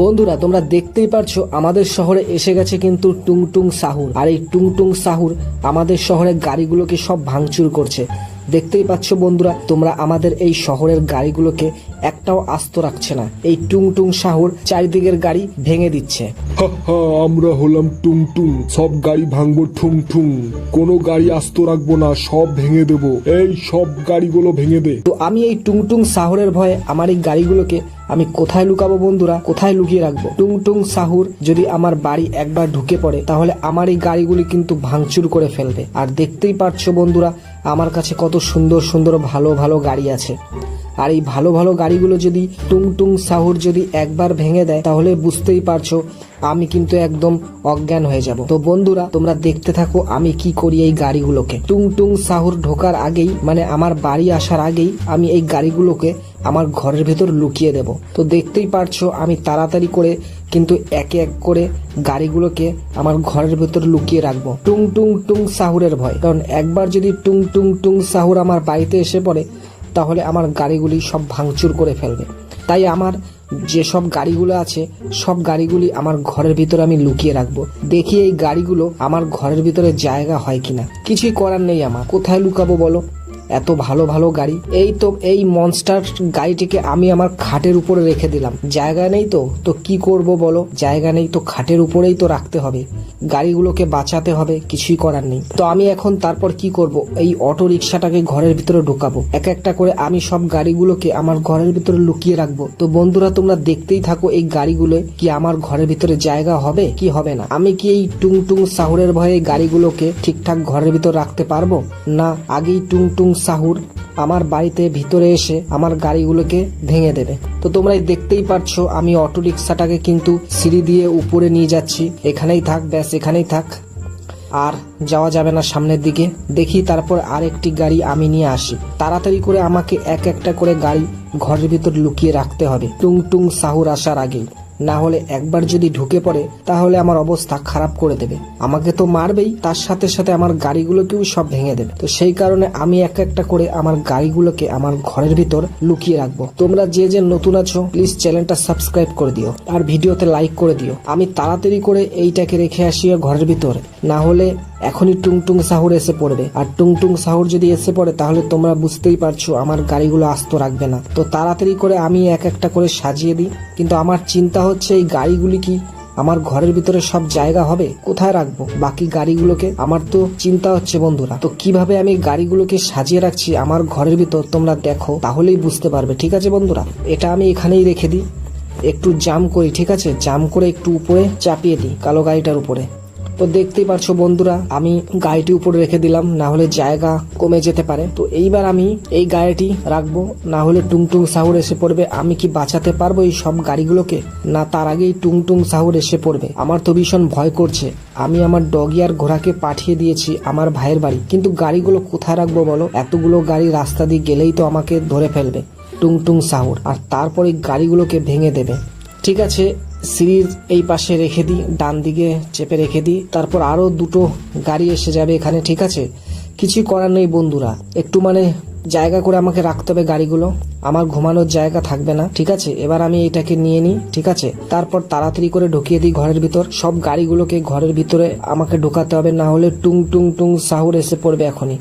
বন্ধুরা, তোমরা দেখতেই পারছ, আমাদের শহরে এসে গেছে কিন্তু টুংটুং সাহুর। আর এই টুংটুং সাহুর আমাদের শহরের গাড়িগুলোকে সব ভাঙচুর করছে। দেখতেই পাচ্ছ বন্ধুরা, তোমরা আমাদের এই শহরের গাড়িগুলোকে একটাও আস্ত রাখছে না। এই টুংটুং সাহুর চারিদিকের গাড়ি ভেঙে দিচ্ছে। হা হা আমরা হলাম টুং টুং সব গাড়ি ভাঙবো ঠুং ঠুং কোনো গাড়ি আস্ত রাখব না সব ভেঙে দেবো। এই সব গাড়িগুলো ভেঙে দে। তো আমি এই টুংটুং সাহুরের ভয়ে আমার এই গাড়িগুলোকে আমি কোথায় লুকাবো বন্ধুরা? কোথায় লুকিয়ে রাখব? টুংটুং সাহুর যদি আমার বাড়ি একবার ঢুকে পড়ে তাহলে আমার এই গাড়িগুলি কিন্তু ভাঙচুর করে ফেলবে। আর দেখতেই পারছ বন্ধুরা আমার কাছে কত সুন্দর সুন্দর ভালো ভালো গাড়ি আছে। আর এই ভালো ভালো গাড়িগুলো যদি টুংটুং সাহুর যদি একবার ভেঙে দেয়, তাহলে বুঝতেই পারছ আমি কিন্তু একদম অজ্ঞান হয়ে যাব। তো বন্ধুরা, তোমরা দেখতে থাকো আমি কি করি এই গাড়িগুলোকে। টুংটুং সাহুর ঢোকার আগেই মানে আমার বাড়ি আসার আগেই, আমি এই গাড়িগুলোকে আমার ঘরের ভেতর লুকিয়ে দেব। তো দেখতেই পারছ আমি তাড়াতাড়ি করে কিন্তু একে এক করে গাড়িগুলোকে আমার ঘরের ভেতর লুকিয়ে রাখব। টুং টুং টুং সাহুরের ভয়। কারণ একবার যদি টুং টুং টুং সাহুর আমার বাড়িতে এসে পড়ে তাহলে আমার গাড়িগুলি সব ভাঙচুর করে ফেলবে। তাই আমার যেসব গাড়িগুলো আছে, সব গাড়িগুলি আমার ঘরের ভিতরে আমি লুকিয়ে রাখব। দেখি এই গাড়িগুলো আমার ঘরের ভিতরে জায়গা হয় কিনা। কিছুই করার নেই আমার। কোথায় লুকাবো বলো? এত ভালো ভালো গাড়ি। এই তো এই মনস্টার গাড়িটিকে আমি আমার খাটের উপরে রেখে দিলাম। জায়গা নেই তো? তো কি করব বলো? জায়গা নেই তো খাটের উপরেই তো রাখতে হবে। গাড়িগুলোকে বাঁচাতে হবে, কিছুই করার নেই। তো আমি এখন তারপর কি করব? এই অটো রিক্সাটাকে ঘরের ভিতরে ঢোকাবো। এক একটা করে আমি সব গাড়িগুলোকে আমার ঘরের ভিতরে লুকিয়ে রাখব। তো বন্ধুরা, তোমরা দেখতেই থাকো এই গাড়িগুলো কি আমার ঘরের ভিতরে জায়গা হবে, কি হবে না? আমি কি এই টুং টুং সাহুরের ভয়ে গাড়িগুলোকে ঠিকঠাক ঘরের ভিতর রাখতে পারব? না, আগেই টুং টুং সাহুর আমার বাড়িতে ভিতরে এসে আমার গাড়িগুলোকে ভেঙে দেবে। তো তোমরা দেখতেই পারছ, আমি অটো রিক্সাটাকে কিন্তু সিঁড়ি দিয়ে উপরে নিয়ে যাচ্ছি। এখানেই থাক, ব্যাস, এখানেই থাক। আর যাওয়া যাবে না সামনের দিকে। দেখি তারপর আরেকটি গাড়ি আমি নিয়ে আসি। তাড়াতাড়ি করে আমাকে এক একটা করে গাড়ি ঘরের ভিতর লুকিয়ে রাখতে হবে। টুং টুং সাহুর আসার আগেই। না হলে একবার যদি ঢুকে পড়ে, তাহলে আমার অবস্থা খারাপ করে দেবে। আমাকে তো মারবেই, তার সাথে সাথে আমার গাড়িগুলোকেও সব ভেঙে দেবে। তো সেই কারণে আমি এক একটা করে আমার গাড়িগুলোকে আমার ঘরের ভিতর লুকিয়ে রাখব। তোমরা যে যে নতুন আছো প্লিজ চ্যানেলটা সাবস্ক্রাইব করে দিও। আর ভিডিওতে লাইক করে দিও। আমি তাড়াতাড়ি করে এইটাকে রেখে আসি ঘরের ভিতর। না হলে এখনই টুংটুং সাহুর এসে পড়বে। আর টুংটুং সাহুর যদি এসে পড়ে, তাহলে তোমরা বুঝতেই পারছ আমার গাড়িগুলো আস্ত রাখবে না। তো তাড়াতাড়ি করে আমি এক একটা করে সাজিয়ে দিই। কিন্তু আমার চিন্তা হচ্ছে এই গাড়িগুলি কি আমার ঘরের ভিতরে সব জায়গা হবে? কোথায় রাখব? বাকি গাড়িগুলোকে আমার তো চিন্তা হচ্ছে বন্ধুরা। তো কীভাবে আমি গাড়িগুলোকে সাজিয়ে রাখছি আমার ঘরের ভিতর তোমরা দেখো, তাহলেই বুঝতে পারবে, ঠিক আছে বন্ধুরা? এটা আমি এখানেই রেখে দিই। একটু জাম করি, ঠিক আছে? জাম করে একটু উপরে চাপিয়ে দিই, কালো গাড়িটার উপরে। তো দেখতেই পারছ বন্ধুরা, আমি গাড়িটি উপরে রেখে দিলাম, না হলে জায়গা কমে যেতে পারে। তো এইবার আমি এই গাড়িটি রাখব, না হলে টুংটুং সাহুর এসে পড়বে। আমি কি বাঁচাতে পারব এই সব গাড়িগুলোকে? না, তার আগেই টুংটুং সাহুর এসে পড়বে। আমার তো ভীষণ ভয় করছে। আমি আমার ডগি আর ঘোড়াকে পাঠিয়ে দিয়েছি আমার ভাইয়ের বাড়ি। কিন্তু গাড়িগুলো কোথায় রাখব বলো? এতগুলো গাড়ি রাস্তা দিয়ে গেলেই তো আমাকে ধরে ফেলবে টুংটুং সাহুর। আর তারপরে গাড়িগুলোকে ভেঙে দেবে। ঠিক আছে সিঁড়ির এই পাশে রেখে দিই, ডান দিকে চেপে রেখে দিই। তারপর আরও দুটো গাড়ি এসে যাবে এখানে, ঠিক আছে? কিছু করার নেই বন্ধুরা। একটু মানে জায়গা করে আমাকে রাখতে হবে গাড়িগুলো। আমার ঘুমানোর জায়গা থাকবে না, ঠিক আছে? এবার আমি এটাকে নিয়ে নিই, ঠিক আছে? তারপর তাড়াতাড়ি করে ঢুকিয়ে দিই ঘরের ভিতর। সব গাড়িগুলোকে ঘরের ভিতরে আমাকে ঢোকাতে হবে, না হলে টুং টুং টুং সাহুর এসে পড়বে এখনই।